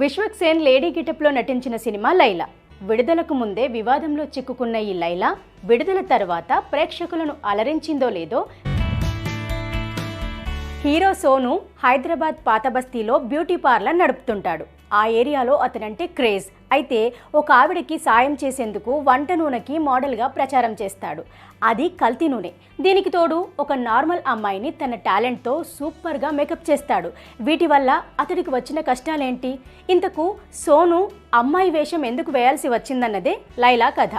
Vishwak Sen lady గిటప్లో నటించిన cinema Laila. విడుదలకు ముందే వివాదంలో చిక్కుకున్న ఈ లైలా విడుదల తర్వాత ప్రేక్షకులను అలరించిందో లేదో హీరో సోను హైదరాబాద్ పాత బస్తీలో బ్యూటీ పార్లర్ నడుపుతుంటాడు. ఆ ఏరియాలో అతనంటే క్రేజ్. అయితే ఒక ఆవిడకి సాయం చేసేందుకు వంట నూనెకి మోడల్గా ప్రచారం చేస్తాడు. అది కల్తీ నూనె. దీనికి తోడు ఒక నార్మల్ అమ్మాయిని తన టాలెంట్తో సూపర్గా మేకప్ చేస్తాడు. వీటి వల్ల అతడికి వచ్చిన కష్టాలేంటి? ఇంతకు సోను అమ్మాయి వేషం ఎందుకు వేయాల్సి వచ్చిందన్నదే లైలా కథ.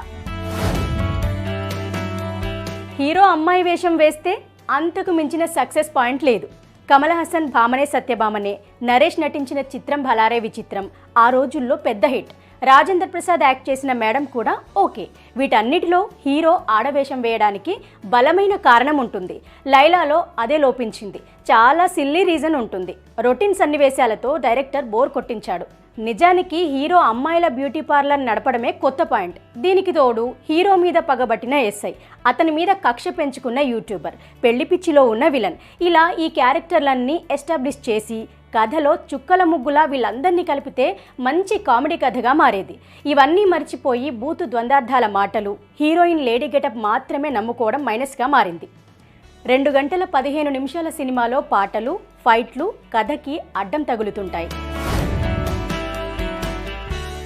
హీరో అమ్మాయి వేషం వేస్తే అంతకు మించిన సక్సెస్ పాయింట్ లేదు. కమల్ హాసన్ భామనే సత్యభామనే నరేష్ నటించిన చిత్రం భలారే విచిత్రం ఆ రోజుల్లో పెద్ద హిట్. రాజేంద్ర ప్రసాద్ యాక్ట్ చేసిన మేడం కూడా ఓకే. వీటన్నిటిలో హీరో ఆడవేషం వేయడానికి బలమైన కారణం ఉంటుంది. లైలాలో అదే లోపించింది. చాలా సిల్లీ రీజన్ ఉంటుంది. రొటీన్ సన్నివేశాలతో డైరెక్టర్ బోర్ కొట్టించాడు. నిజానికి హీరో అమ్మాయిల బ్యూటీ పార్లర్ నడపడమే కొత్త పాయింట్. దీనికి తోడు హీరో మీద పగబట్టిన ఎస్ఐ అతని మీద కక్ష పెంచుకున్న యూట్యూబర్ పెళ్ళి పిచ్చిలో ఉన్న విలన్. ఇలా ఈ క్యారెక్టర్లన్నీ ఎస్టాబ్లిష్ చేసి కథలో చుక్కల ముగ్గులా వీళ్ళందరినీ కలిపితే మంచి కామెడీ కథగా మారేది. ఇవన్నీ మర్చిపోయి బూతు ద్వందార్థాల మాటలు హీరోయిన్ లేడీ గెటప్ మాత్రమే నమ్ముకోవడం మైనస్గా మారింది. రెండు గంటల పదిహేను నిమిషాల సినిమాలో పాటలు ఫైట్లు కథకి అడ్డం తగులుతుంటాయి.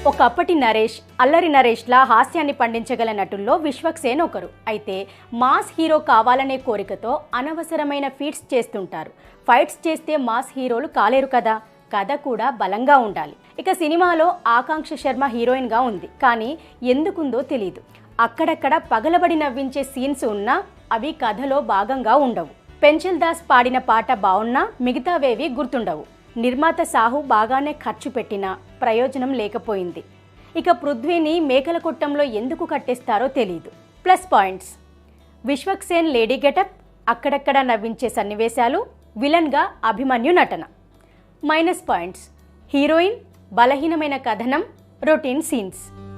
ఒకప్పటి నరేష్ అల్లరి నరేష్లా హాస్యాన్ని పండించగల నటుల్లో విశ్వక్ సేన్ ఒకరు. అయితే మాస్ హీరో కావాలనే కోరికతో అనవసరమైన ఫీట్స్ చేస్తుంటారు. ఫైట్స్ చేస్తే మాస్ హీరోలు కాలేరు కదా? కథ కూడా బలంగా ఉండాలి. ఇక సినిమాలో ఆకాంక్ష శర్మ హీరోయిన్గా ఉంది. కానీ ఎందుకుందో తెలియదు అక్కడక్కడ పగలబడి నవ్వించే సీన్స్ ఉన్నా అవి కథలో భాగంగా ఉండవు. పెంచల్ దాస్ పాడిన పాట బాగున్నా మిగతావేవి గుర్తుండవు. నిర్మాత సాహు బాగానే ఖర్చు పెట్టినా ప్రయోజనం లేకపోయింది. ఇక పృథ్వీని మేకల కొట్టంలో ఎందుకు కట్టేస్తారో తెలియదు plus points. Vishwaksen lady getup అక్కడక్కడ నవ్వించే సన్నివేశాలు విలన్గా అభిమన్యు నటన. Minus points. హీరోయిన్ బలహీనమైన కథనం రొటీన్ సీన్స్.